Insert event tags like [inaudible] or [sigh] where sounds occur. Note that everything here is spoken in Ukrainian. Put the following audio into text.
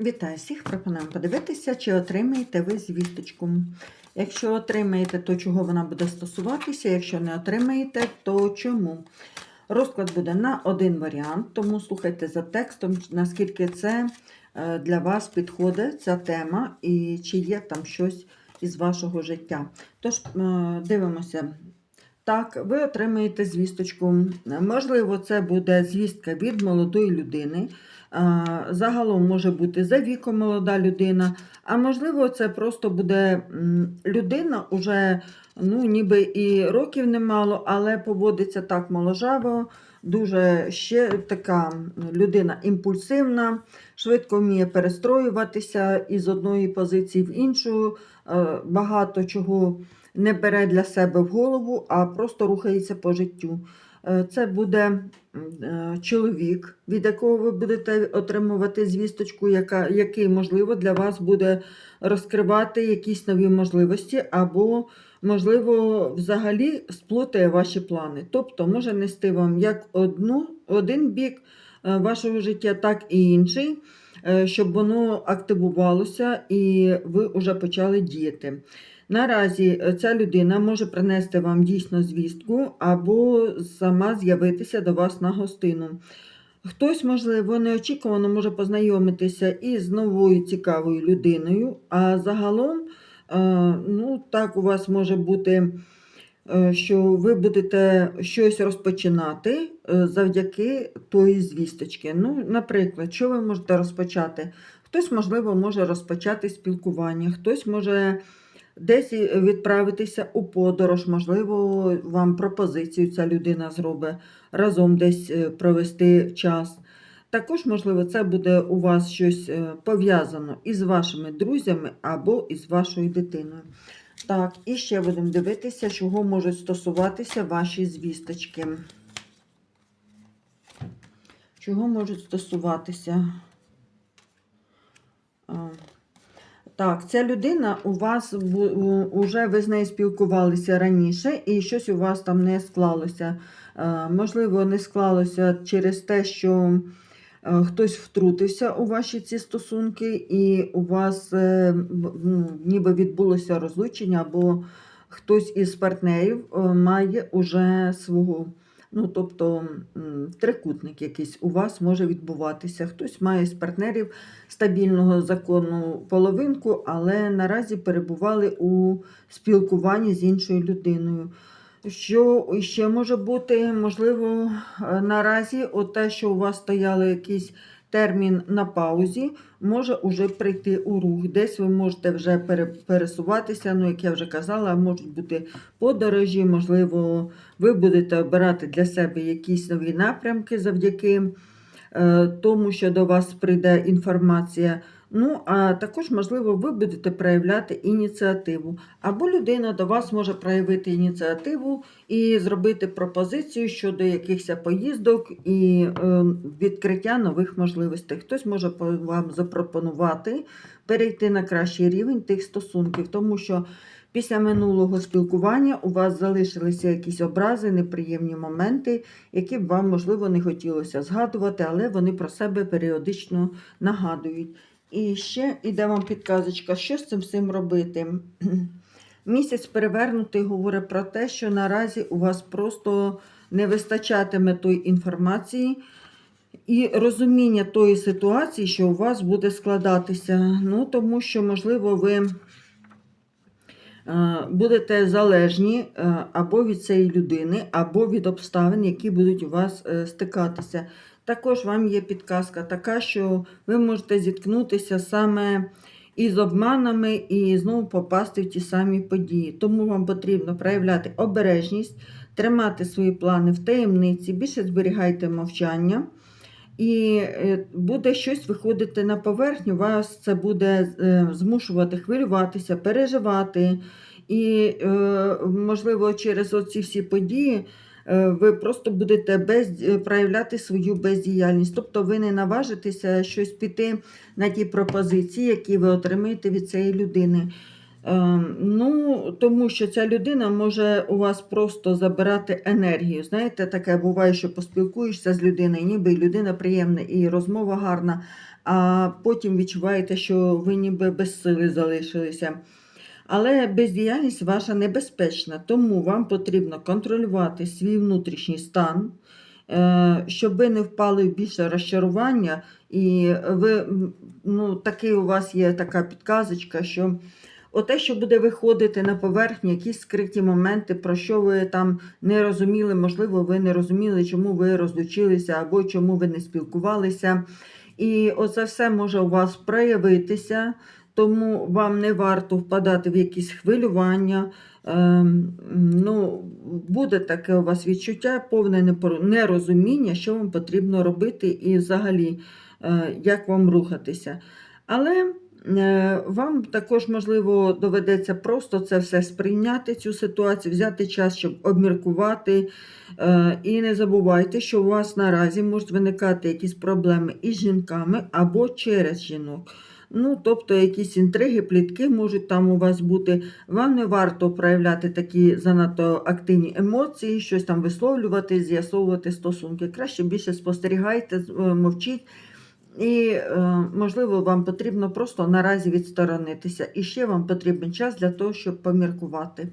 Вітаю всіх! Пропонуємо подивитися, чи отримаєте ви звісточку. Якщо отримаєте, то чого вона буде стосуватися, якщо не отримаєте, то чому. Розклад буде на один варіант, тому слухайте за текстом, наскільки це е, для вас підходить ця тема і чи є там щось із вашого життя. Тож, е, дивимося. Так, ви отримаєте звісточку. Можливо, це буде звістка від молодої людини. Загалом може бути за віком молода людина, а можливо, це просто буде людина, уже ну, ніби і років немало, але поводиться так моложаво, дуже ще така людина імпульсивна, швидко вміє перестроюватися із одної позиції в іншу, е, багато чого не бере для себе в голову, а просто рухається по життю. Е, Це буде е, чоловік, від якого ви будете отримувати звісточку, яка, який, можливо, для вас буде розкривати якісь нові можливості, або, можливо, взагалі сплутає ваші плани. Тобто може нести вам як одну, один бік е, вашого життя, так і інший, е, щоб воно активувалося і ви вже почали діяти. Наразі е, ця людина може принести вам дійсно звістку або сама з'явитися до вас на гостину. Хтось, можливо, неочікувано може познайомитися із новою цікавою людиною, а загалом, ну, так у вас може бути, е, що ви будете щось розпочинати е, завдяки тої звісточки. Ну, наприклад, що ви можете розпочати? Хтось, можливо, може розпочати спілкування, хтось може десь відправитися у подорож, можливо, вам пропозицію ця людина зробить разом десь е, провести час. Також, можливо, це буде у вас щось е, пов'язано із вашими друзями або із вашою дитиною. Так, і ще будемо дивитися, чого можуть стосуватися ваші звісточки. Чого можуть стосуватися? Так, ця людина у вас вже ви з нею спілкувалися раніше, і щось у вас там не склалося. Е, Можливо, не склалося через те, що хтось втрутився у ваші ці стосунки, і у вас е, ну, ніби відбулося розлучення, або хтось із партнерів е, має уже свого. Ну, тобто трикутник якийсь у вас може відбуватися. Хтось має з партнерів стабільного закону половинку, але наразі перебували у спілкуванні з іншою людиною. Що ще може бути, можливо, е, наразі те, що у вас стояли якийсь термін на паузі, може уже прийти у рух. Десь ви можете вже пересуватися, ну, як я вже казала, можуть бути подорожі, можливо, ви будете обирати для себе якісь нові напрямки завдяки е, тому, що до вас прийде інформація. Ну, а також, можливо, ви будете проявляти ініціативу. Або людина до вас може проявити ініціативу і зробити пропозицію щодо якихось поїздок і е, відкриття нових можливостей. Хтось може вам запропонувати перейти на кращий рівень тих стосунків, тому що після минулого спілкування у вас залишилися якісь образи, неприємні моменти, які б вам, можливо, не хотілося згадувати, але вони про себе періодично нагадують. І ще іде вам підказочка, що з цим всім робити. [clears throat] Місяць перевернутий говорить про те, що наразі у вас просто не вистачатиме тої інформації і розуміння тої ситуації, що у вас буде складатися. Ну, тому що, можливо, ви будете залежні е, або від цієї людини, або від обставин, які будуть у вас е, стикатися. Також вам є підказка така, що ви можете зіткнутися саме із обманами і знову попасти в ті самі події. Тому вам потрібно проявляти обережність, тримати свої плани в таємниці, більше зберігайте мовчання. І е, буде щось виходити на поверхню, вас це буде е, змушувати хвилюватися, переживати. І, е, можливо, через оці всі події ви просто будете без, проявляти свою бездіяльність. Тобто ви не наважитеся щось піти на ті пропозиції, які ви отримаєте від цієї людини. Е, Ну, тому що ця людина може у вас просто забирати енергію. Знаєте, таке буває, що поспілкуєшся з людиною, ніби людина приємна, і розмова гарна. а потім відчуваєте, що ви ніби без сили залишилися. Але бездіяльність ваша небезпечна, тому вам потрібно контролювати свій внутрішній стан, е, щоб ви не впали в більше розчарування, і ви, ну, такий у вас є така підказочка, що оте, що буде виходити на поверхню, якісь скриті моменти, про що ви там не розуміли, можливо, ви не розуміли, чому ви розлучилися або чому ви не спілкувалися. І оце все може у вас проявитися, тому вам не варто впадати в якісь хвилювання. Ем, ну, буде таке у вас відчуття, повне нерозуміння, що вам потрібно робити і взагалі, е, як вам рухатися. Але вам також, можливо, доведеться просто це все сприйняти, цю ситуацію, взяти час, щоб обміркувати. Е, І не забувайте, що у вас наразі можуть виникати якісь проблеми із жінками або через жінок. Ну, тобто якісь інтриги, плітки можуть там у вас бути. Вам не варто проявляти такі занадто активні емоції, щось там висловлювати, з'ясовувати стосунки. Краще більше спостерігайте, е, мовчіть. І, е, можливо, вам потрібно просто наразі відсторонитися. І ще вам потрібен час для того, щоб поміркувати.